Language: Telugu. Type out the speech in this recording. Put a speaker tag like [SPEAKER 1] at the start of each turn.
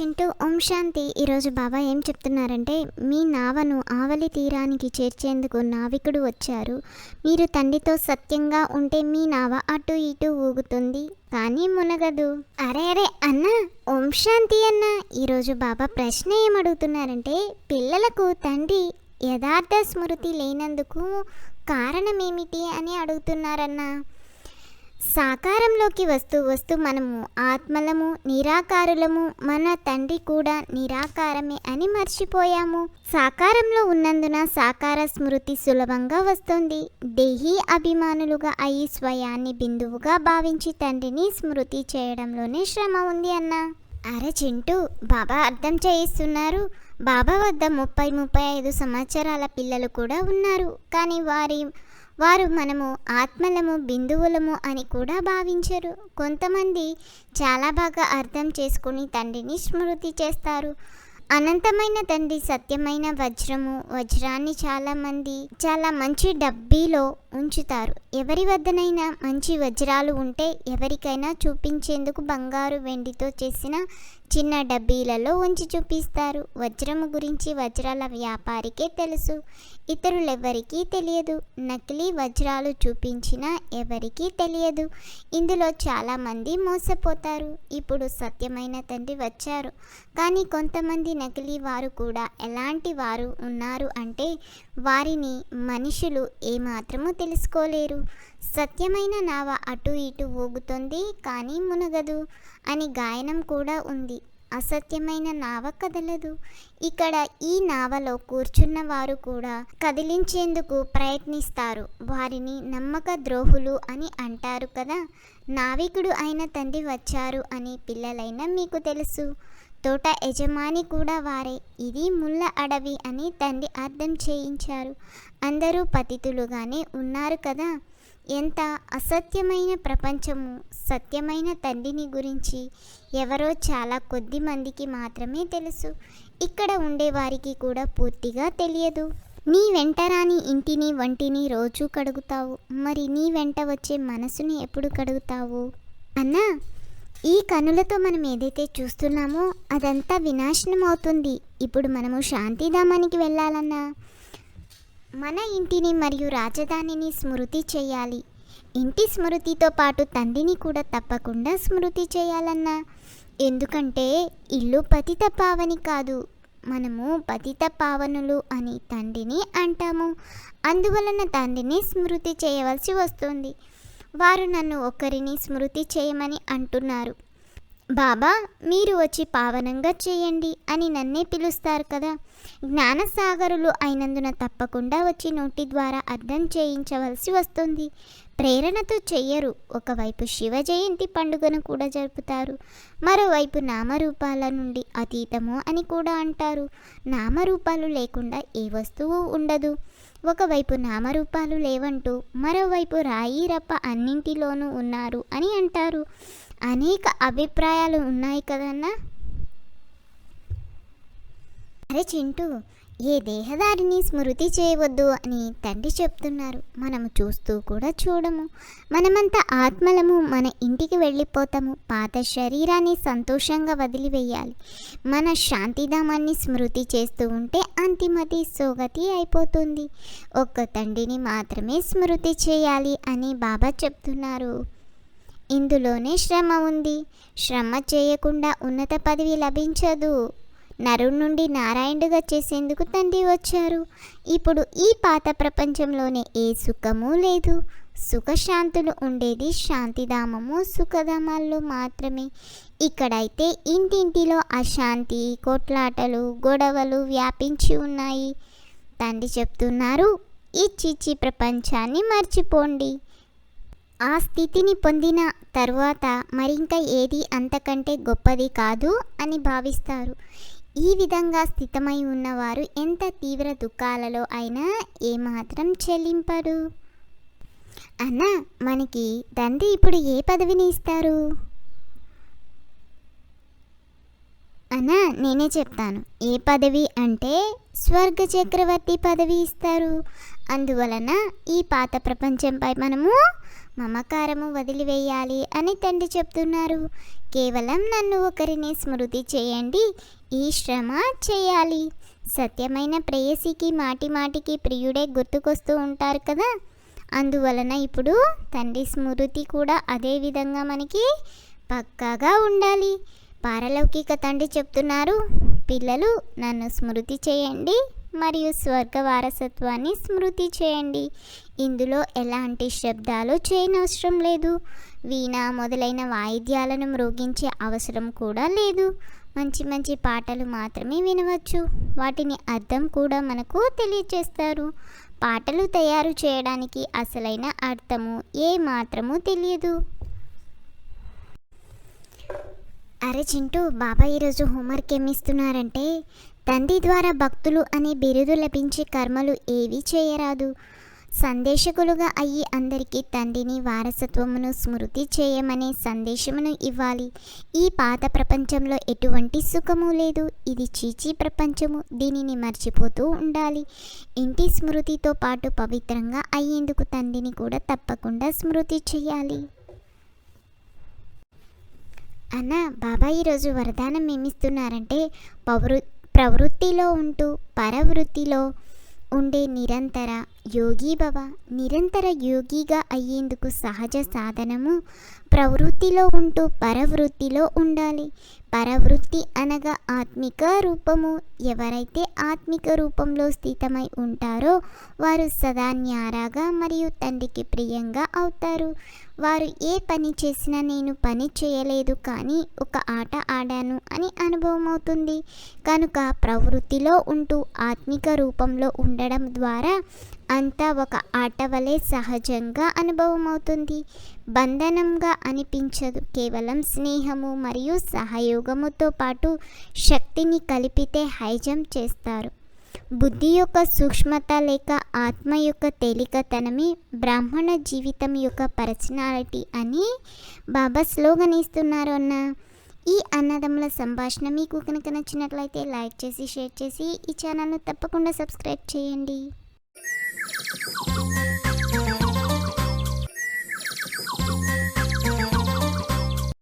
[SPEAKER 1] చింటూ ఓం శాంతి. ఈరోజు బాబా ఏం చెప్తున్నారంటే మీ నావను ఆవలి తీరానికి చేర్చేందుకు నావికుడు వచ్చారు. మీరు తండ్రితో సత్యంగా ఉంటే మీ నావ అటు ఇటు ఊగుతుంది. కానీ మునగదు. అరే అరే అన్న! ఓం శాంతి అన్న! ఈరోజు బాబా ప్రశ్న ఏమడుగుతున్నారంటే పిల్లలకు తండ్రి యథార్థ స్మృతి లేనందుకు కారణమేమిటి అని అడుగుతున్నారన్నా. సాకారంలోకి వస్తూ వస్తూ మనము ఆత్మలము నిరాకారులము మన తండ్రి కూడా నిరాకారమే అని మర్చిపోయాము. సాకారంలో ఉన్నందున సాకార స్మృతి సులభంగా వస్తుంది. దేహీ అభిమానులుగా అయి స్వయాన్ని బిందువుగా భావించి తండ్రిని స్మృతి చేయడంలోనే శ్రమ ఉంది అన్న. అరే చింటూ బాబా అర్థం చేయిస్తున్నారు. బాబా వద్ద ముప్పై ముప్పై ఐదు సంవత్సరాల పిల్లలు కూడా ఉన్నారు. కానీ వారి వారు మనము ఆత్మలము బిందువులము అని కూడా భావించరు. కొంతమంది చాలా బాగా అర్థం చేసుకుని తండ్రిని స్మృతి చేస్తారు. అనంతమైన తండ్రి సత్యమైన వజ్రము వజ్రాన్ని చాలామంది చాలా మంచి డబ్బీలో ఉంచుతారు. ఎవరి వద్దనైనా మంచి వజ్రాలు ఉంటే ఎవరికైనా చూపించేందుకు బంగారు వెండితో చేసిన చిన్న డబ్బీలలో ఉంచి చూపిస్తారు. వజ్రము గురించి వజ్రాల వ్యాపారికే తెలుసు. ఇతరులెవరికీ తెలియదు. నకిలీ వజ్రాలు చూపించినా ఎవరికీ తెలియదు. ఇందులో చాలామంది మోసపోతారు. ఇప్పుడు సత్యమైన తండ్రి వచ్చారు. కానీ కొంతమంది నకిలీ వారు కూడా ఎలాంటి వారు ఉన్నారు అంటే వారిని మనుషులు ఏమాత్రము తెలుసుకోలేరు. సత్యమైన నావ అటు ఇటు ఊగుతుంది కానీ మునగదు అని గాయనం కూడా ఉంది. అసత్యమైన నావ కదలదు. ఇక్కడ ఈ నావలో కూర్చున్న వారు కూడా కదిలించేందుకు ప్రయత్నిస్తారు. వారిని నమ్మక ద్రోహులు అని అంటారు కదా. నావికుడు అయిన తండ్రి వచ్చారు అని పిల్లలైన మీకు తెలుసు. తోట యజమాని కూడా వారే. ఇది ముళ్ళ అడవి అని తండ్రి అర్థం చేయించారు. అందరూ పతితులుగానే ఉన్నారు కదా. ఎంత అసత్యమైన ప్రపంచము సత్యమైన తండ్రిని గురించి ఎవరో చాలా కొద్ది మందికి మాత్రమే తెలుసు. ఇక్కడ ఉండేవారికి కూడా పూర్తిగా తెలియదు. నీ వెంట రాని ఇంటిని వంటిని రోజు కడుగుతావు. మరి నీ వెంట వచ్చే మనసుని ఎప్పుడు కడుగుతావు? అన్నా ఈ కనులతో మనం ఏదైతే చూస్తున్నామో అదంతా వినాశనం అవుతుంది ఇప్పుడు మనము శాంతిధామానికి వెళ్ళాలన్నా మన ఇంటిని మరియు రాజధానిని స్మృతి చేయాలి. ఇంటి స్మృతితో పాటు తండ్రిని కూడా తప్పకుండా స్మృతి చేయాలన్నా. ఎందుకంటే ఇల్లు పతిత పావని కాదు మనము పతిత పావనులు అని తండ్రిని అంటాము. అందువలన తండ్రిని స్మృతి చేయవలసి వస్తుంది. వారు నన్ను ఒకరిని స్మృతి చేయమని అంటున్నారు. బాబా మీరు వచ్చి పావనంగా చేయండి అని నన్నే పిలుస్తారు కదా. జ్ఞానసాగరులు అయినందున తప్పకుండా వచ్చి నోటి ద్వారా అర్థం చేయించవలసి వస్తుంది. ప్రేరణతో చెయ్యరు. ఒకవైపు శివ జయంతి పండుగను కూడా జరుపుతారు. మరోవైపు నామరూపాల నుండి అతీతము అని కూడా అంటారు. నామరూపాలు లేకుండా ఏ వస్తువు ఉండదు. ఒకవైపు నామరూపాలు లేవంటూ మరోవైపు రాయి రప్ప అన్నింటిలోనూ ఉన్నారు అని అంటారు. అనేక అభిప్రాయాలు ఉన్నాయి కదన్నా? అరే చింటూ ఏ దేహదారిని స్మృతి చేయవద్దు అని తండ్రి చెప్తున్నారు. మనము చూస్తూ కూడా చూడము. మనమంతా ఆత్మలము మన ఇంటికి వెళ్ళిపోతాము. పాత శరీరాన్ని సంతోషంగా వదిలివేయాలి. మన శాంతిధామాన్ని స్మృతి చేస్తూ ఉంటే అంతిమతి సోగతి అయిపోతుంది. ఒక్క తండ్రిని మాత్రమే స్మృతి చేయాలి అని బాబా చెప్తున్నారు. ఇందులోనే శ్రమ ఉంది. శ్రమ చేయకుండా ఉన్నత పదవి లభించదు. నరుడి నుండి నారాయణుడుగా చేసేందుకు తండ్రి వచ్చారు. ఇప్పుడు ఈ పాత ప్రపంచంలోనే ఏ సుఖము లేదు. సుఖశాంతులు ఉండేది శాంతిధామము సుఖధామాల్లో మాత్రమే. ఇక్కడైతే ఇంటింటిలో అశాంతి కొట్లాటలు గొడవలు వ్యాపించి ఉన్నాయి. తండ్రి చెప్తున్నారు ఈ చిచ్చి ప్రపంచాన్ని మర్చిపోండి. ఆ స్థితిని పొందిన తర్వాత మరింక ఏది అంతకంటే గొప్పది కాదు అని భావిస్తారు. ఈ విధంగా స్థితమై ఉన్నవారు ఎంత తీవ్ర దుఃఖాలలో అయినా ఏమాత్రం చెల్లింపరు. అన్న మనకి తండ్రి ఇప్పుడు ఏ పదవిని ఇస్తారు? అన్న నేనే చెప్తాను. ఏ పదవి అంటే స్వర్గ చక్రవర్తి పదవి ఇస్తారు. అందువలన ఈ పాత ప్రపంచంపై మనము మమకారము వదిలివేయాలి అని తండ్రి చెప్తున్నారు. కేవలం నన్ను ఒకరిని స్మృతి చేయండి ఈ శ్రమ చేయాలి. సత్యమైన ప్రేయసికి మాటి మాటికి ప్రియుడే గుర్తుకొస్తూ ఉంటారు కదా. అందువలన ఇప్పుడు తండ్రి స్మృతి కూడా అదే విధంగా మనకి పక్కాగా ఉండాలి. పారలౌకిక తండ్రి చెప్తున్నారు పిల్లలు నన్ను స్మృతి చేయండి మరియు స్వర్గ వారసత్వాన్ని స్మృతి చేయండి. ఇందులో ఎలాంటి శబ్దాలు చేయనవసరం లేదు. వీణ మొదలైన వాయిద్యాలను మ్రోగించే అవసరం కూడా లేదు. మంచి మంచి పాటలు మాత్రమే వినవచ్చు. వాటిని అర్థం కూడా మనకు తెలియచేస్తారు. పాటలు తయారు చేయడానికి అసలైన అర్థము ఏ మాత్రము తెలియదు. అరే చింటూ బాబా ఈరోజు హోంవర్క్ ఏమి ఇస్తున్నారంటే తండ్రి ద్వారా భక్తులు అనే బిరుదు లభించే కర్మలు ఏవి చేయరాదు. సందేశకులుగా అయ్యి అందరికీ తండ్రిని వారసత్వమును స్మృతి చేయమనే సందేశమును ఇవ్వాలి. ఈ పాత ప్రపంచంలో ఎటువంటి సుఖము లేదు. ఇది చీచీ ప్రపంచము. దీనిని మర్చిపోతూ ఉండాలి. ఇంటి స్మృతితో పాటు పవిత్రంగా అయ్యేందుకు తండ్రిని కూడా తప్పకుండా స్మృతి చేయాలి. అన్న బాబా ఈరోజు వరదానం ఏమిస్తున్నారంటే పౌరు ప్రవృత్తిలో ఉంటూ పరవృత్తిలో ఉండే నిరంతర యోగి భవ నిరంతర యోగిగా అయ్యేందుకు సహజ సాధనము ప్రవృత్తిలో ఉంటూ పరవృత్తిలో ఉండాలి. పరవృత్తి అనగా ఆత్మిక రూపము. ఎవరైతే ఆత్మిక రూపంలో స్థితమై ఉంటారో వారు సదా న్యారాగా మరియు తండ్రికి ప్రియంగా అవుతారు. వారు ఏ పని చేసినా నేను పని చేయలేదు కానీ ఒక ఆట ఆడాను అనుభవం అవుతుంది కనుక ప్రవృత్తిలో ఉంటూ ఆత్మిక రూపంలో ఉండడం ద్వారా అంతా ఒక ఆట వలె సహజంగా అనుభవం అవుతుంది బంధనంగా అనిపించదు. కేవలం స్నేహము మరియు సహయోగముతో పాటు శక్తిని కలిపితే హైజం చేస్తారు. బుద్ధి యొక్క సూక్ష్మత లేక ఆత్మ యొక్క తేలికతనమే బ్రాహ్మణ జీవితం యొక్క పర్సనాలిటీ అని బాబా స్లోగన్ ఇస్తున్నారు అన్న. ఈ అన్నదమ్ముల సంభాషణ మీకు కనుక నచ్చినట్లయితే లైక్ చేసి షేర్ చేసి ఈ ఛానల్ను తప్పకుండా సబ్స్క్రైబ్ చేయండి.